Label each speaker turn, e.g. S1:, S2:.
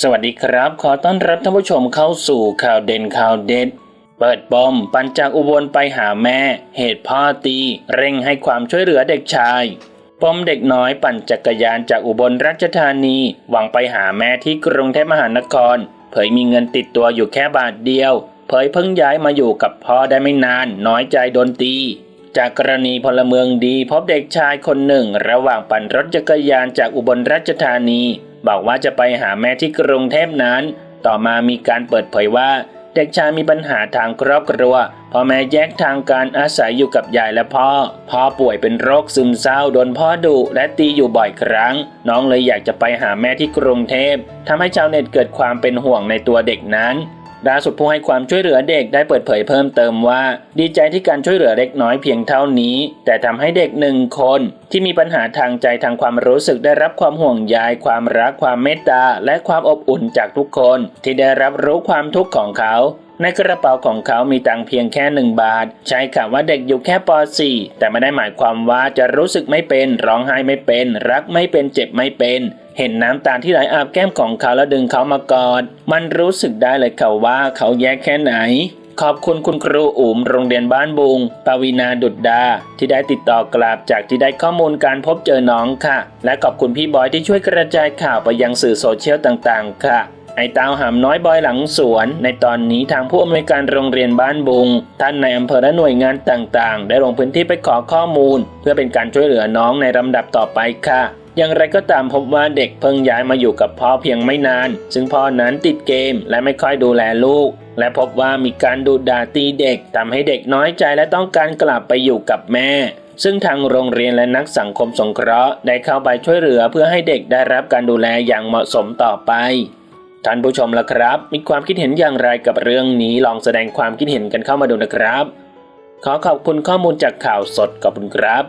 S1: สวัสดีครับ ขอต้อนรับท่านผู้ชมเข้าสู่ข่าวเด่นข่าวเด็ด เปิดปมปั่นจากอุบลไปหาแม่ เหตุพ่อตี เร่งให้ความช่วยเหลือเด็กชายปมเด็กน้อยปั่นจักรยานจากอุบลราชธานี หวังไปหาแม่ที่กรุงเทพมหานคร เผยมีเงินติดตัวอยู่แค่บาทเดียว เผยเพิ่งย้ายมาอยู่กับพ่อได้ไม่นาน น้อยใจโดนตี จากกรณีพลเมืองดีพบเด็กชายคนหนึ่ง ระหว่างปั่นรถจักรยานจากอุบลราชธานี บอกว่าจะไปหาแม่ที่กรุงเทพนั้น ต่อมามีการเปิดเผยว่า เด็กชายมีปัญหาทางครอบครัวพ่อแม่แยกทางการอาศัยอยู่กับยายและพ่อ พ่อป่วยเป็นโรคซึมเศร้าโดนพ่อดุและตีอยู่บ่อยครั้ง น้องเลยอยากจะไปหาแม่ที่กรุงเทพทำให้ชาวเน็ตเกิดความเป็นห่วงในตัวเด็กนั้น ล่าสุดผู้ให้ความช่วยเหลือเด็กได้เปิดเผยเพิ่มเติมว่า ดีใจที่การช่วยเหลือเล็กน้อยเพียงเท่านี้ แต่ทำให้เด็กหนึ่งคนที่มีปัญหาทางใจทางความรู้สึกได้รับความห่วงใยความรักความเมตตาและความอบอุ่นจากทุกคน ที่ได้รับรู้ความทุกข์ของเขาในกระเป๋าของเขามีตังเพียงแค่หนึ่งบาท ใช้คำว่าเด็กอยู่แค่ป .4 แต่ไม่ได้หมายความว่าจะรู้สึกไม่เป็น ร้องไห้ไม่เป็น รักไม่เป็นเจ็บไม่เป็น เห็นน้ำตาที่ไหลอาบแก้มของเขาแล้วดึงเขามากอด มันรู้สึกได้เลยค่ะว่าเขาแย่แค่ไหน ขอบคุณคุณครูอุ๋มโรงเรียนบ้านบุง ปวีนาดุดดา ที่ได้ติดต่อกลับจากที่ได้ข้อมูลการพบเจอน้องค่ะ และขอบคุณพี่บอยที่ช่วยกระจายข่าวไปยังสื่อโซเชียลต่างๆ ค่ะไอ้ต้าหามน้อยบอยหลังสวน ในตอนนี้ทางผู้อำนวยการโรงเรียนบ้านบุง ท่านในอำเภอและหน่วยงานต่างๆ ได้ลงพื้นที่ไปขอข้อมูล เพื่อเป็นการช่วยเหลือน้องในลำดับต่อไปค่ะ อย่างไรก็ตามพบว่าเด็กเพิ่งย้ายมาอยู่กับพ่อเพียงไม่นาน ซึ่งพ่อนั้นติดเกมและไม่ค่อยดูแลลูก และพบว่ามีการดูด่าตีเด็กทำให้เด็กน้อยใจและต้องการกลับไปอยู่กับแม่ ซึ่งทางโรงเรียนและนักสังคมสงเคราะห์ได้เข้าไปช่วยเหลือเพื่อให้เด็กได้รับการดูแลอย่างเหมาะสมต่อไปท่านผู้ชมล่ะครับ มีความคิดเห็นอย่างไรกับเรื่องนี้ลองแสดงความคิดเห็นกันเข้ามาดูนะครับ ขอขอบคุณข้อมูลจากข่าวสดขอบคุณครับ